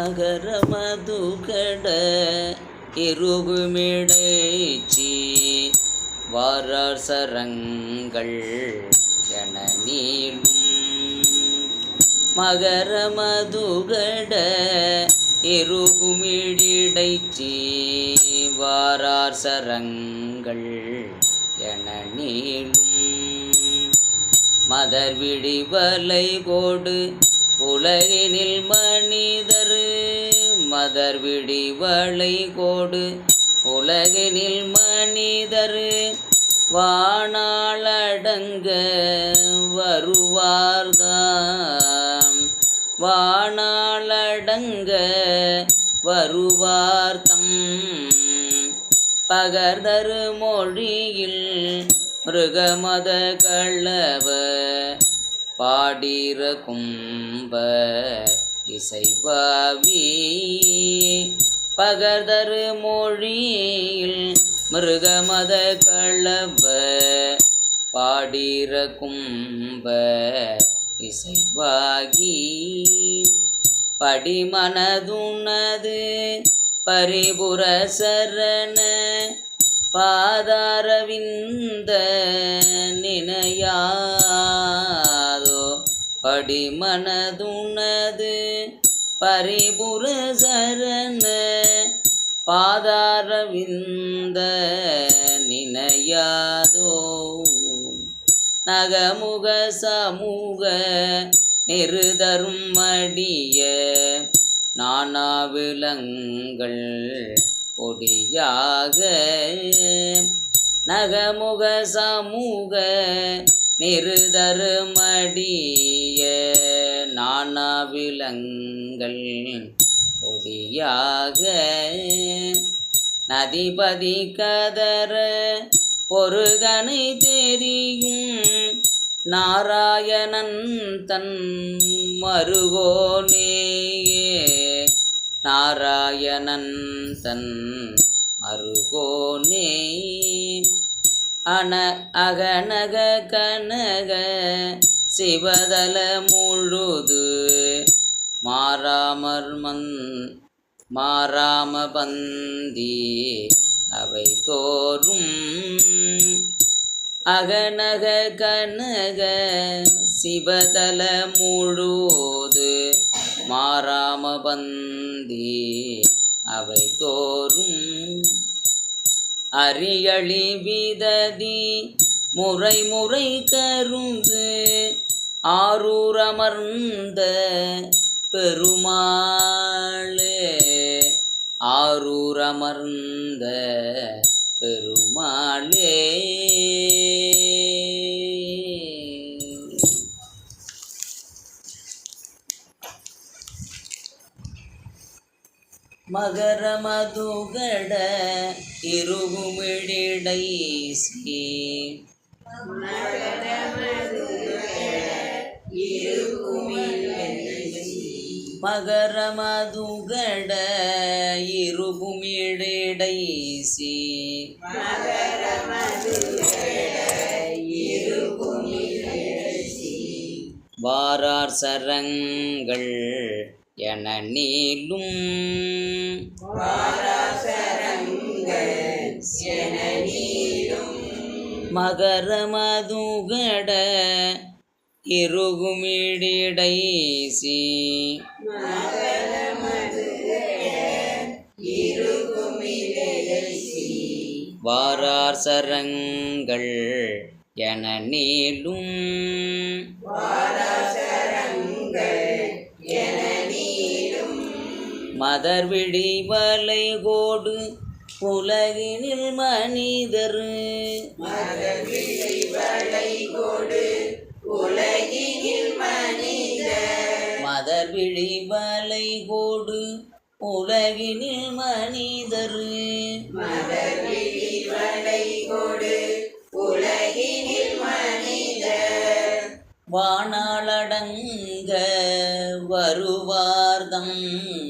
மகர மதுகட இருகுமிடைச்சி வாரார் சரங்கள் என நீளும். மகர மதுகட இருகுமிடைச்சி வாரார் சரங்கள் என நீளும். மதர் விடிவலை கோடு உலகினில் மனிதர் மதர் விடிவளை கோடு. உலகினில் மனிதர் வானாளடங்க வருவார்தாம். வானாளடங்க வருவார்த்தம் பகர்தரு மொழியில் மிருகமத கள்ளவ பாடிர கும்ப இசைவாவி. பகர்தரு மொழியில் மிருகமத கள்ளவ பாடிர கும்ப இசைவாகி. படிமனதுனது பரிபுர சரண. பாதாரவிந்த நினையாதோ படி மனதுனது பரிபுர சரண பாதாரவிந்த நினையாதோ? நகமுக சமூக நெருதரும் நானா விலங்கள் கொடியாக நகமுக சமூக நெருதருமடிய நானாவிலங்கள் ஒடியாக. நதிபதி கதற பொருகனை தெரியும் நாராயணன் தன் மருகோனேயே. நாராயணன் தன் மருகோனே. அன அகனக கனக சிவதல முழுது. மாறாமர் மன் மாறாம பந்தி அவை தோறும். அகனக கனக சிவதல முழுது. மாறாம பந்தி அவை தோறும். அரியளி விததி முறை முறை கருந்து ஆரூரமர்ந்த பெருமாளே. ஆரூரமர்ந்த பெருமாளே. மகர மதுகட இருகுமிழிடை சீ மகர மதுகட இருகுமிழிடை சீ வாரார் சரங்கள் என நீளும் மகரமதுகட இருகுமிடிடை வாரார் சரங்கள் என நீளும். மதர் விடிவலை கோடு உலகினில் மனிதர். மதர் விழிவலை கோடு உலகினில் மனிதர். வாணாளடங்க வருவார்தம்.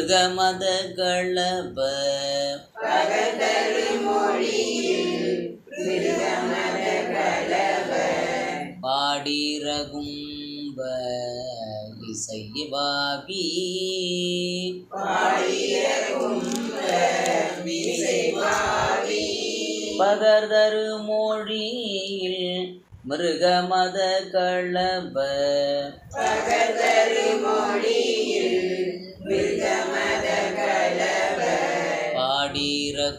மிருகமத களப பாடிரகும்ப இசைவாவி பகர்தரு மொழியில் மிருகமத களப மொழியில்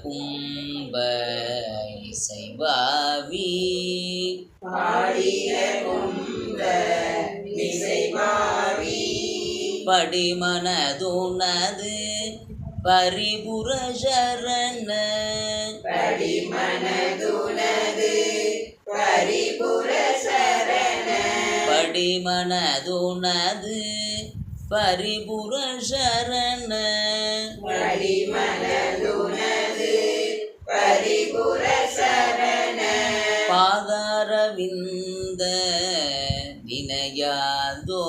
கும்ப இசைவாவி படிமனதுனது பரிபுர சரண படிமனதுனது பரிபுர சரண பாதாரவிந்த வினயாதோ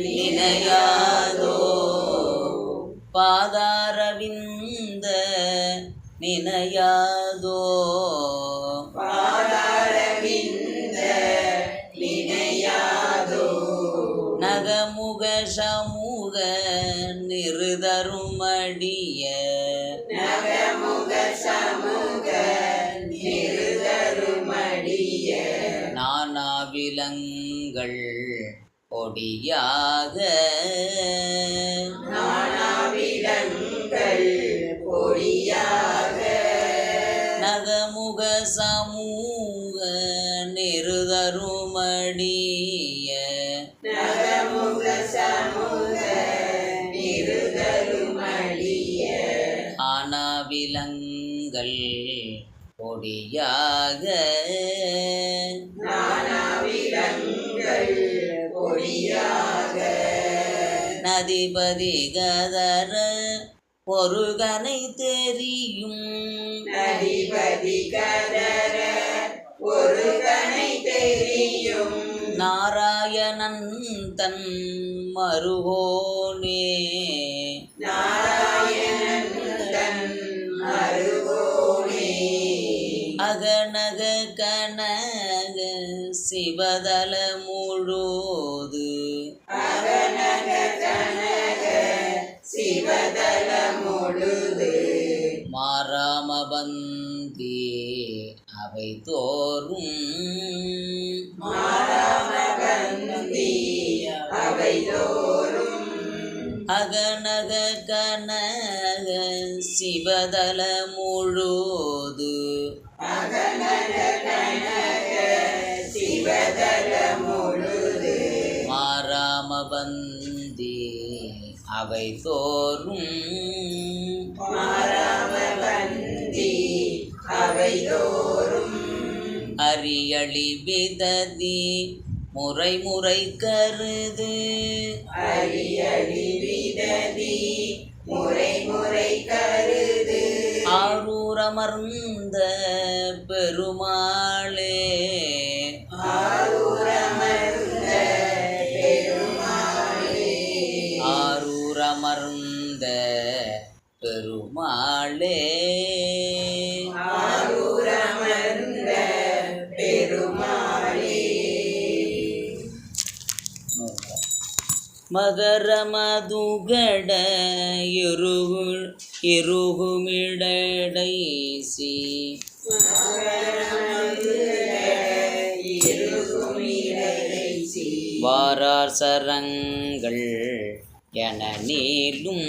நினையாதோ. பாதாரவிந்த நினையாதோ. நகமுக சமூக நிருதருமடிய. நானாவிலங்கள் பொடியாக. நகமுக சமூக பொடியாக. நதிபதி கதர பொருகனை தெரியும். நாராயணன் தன் மருகோனே சிவதல முழுது மாராமபந்தி அவை தோறும். அகநக கனக சிவதல முழுது தோறும். அரியளி விததி முறை முறை கருது. ஆரூரமர்ந்த பெருமாளே பெருமாளே மகர மதுகட எருகு எருகுமிடடைசி. வாரார் சரங்கள் என நீளும்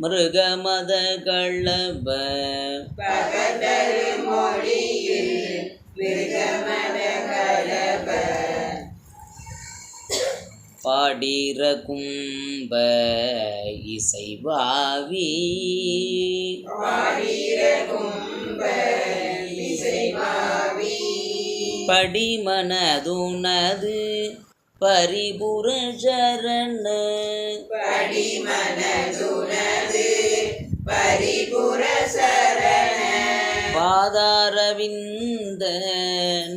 மிருகமத கள்ளப மொழியில் மிருகமத கலப பாடிர கும்ப இசைவாவி. படிமனதுனது பரிபுர சரண படிமனதுனது பரிபுர சரண பாதாரவிந்த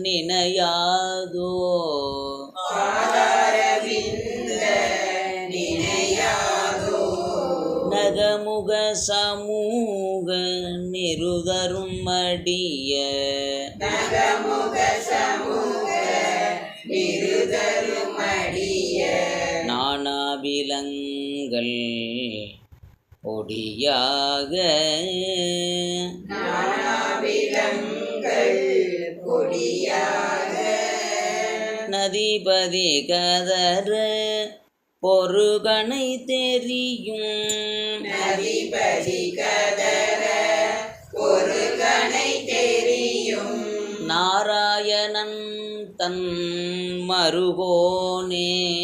நினையாதோ? பாதாரவிந்த நினையாதோ? நகமுக சமூக நிருதரும் மடிய நகமுக சமூக நிருதருமடிய நானாபிலங்கள் பொடியாக நானாவிலங்கள் ஒடியாக. நதிபதி கதற பொருகனை தெரியும். நதிபதி கதற பொருகனை தெரியும் நாராயணன் தன் மருகோனே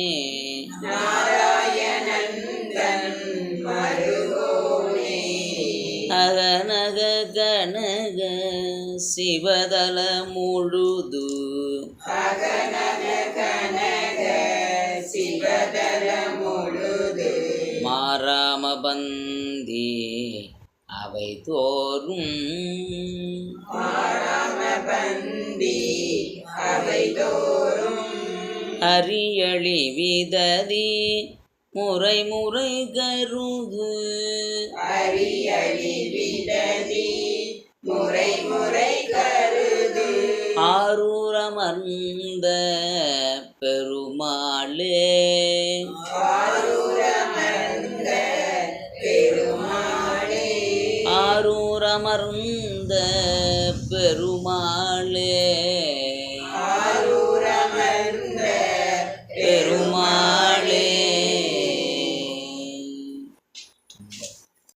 சிவதல முழுது. அகனக கனக சிவதல முழுது மாறாம பந்தி அவை தோறும். மாறாம அவை தோறும் அரியளி விததி முறை முறை கருது அரியளி விததி முறை முறை கருது. ஆரூரமர்ந்த பெருமாளே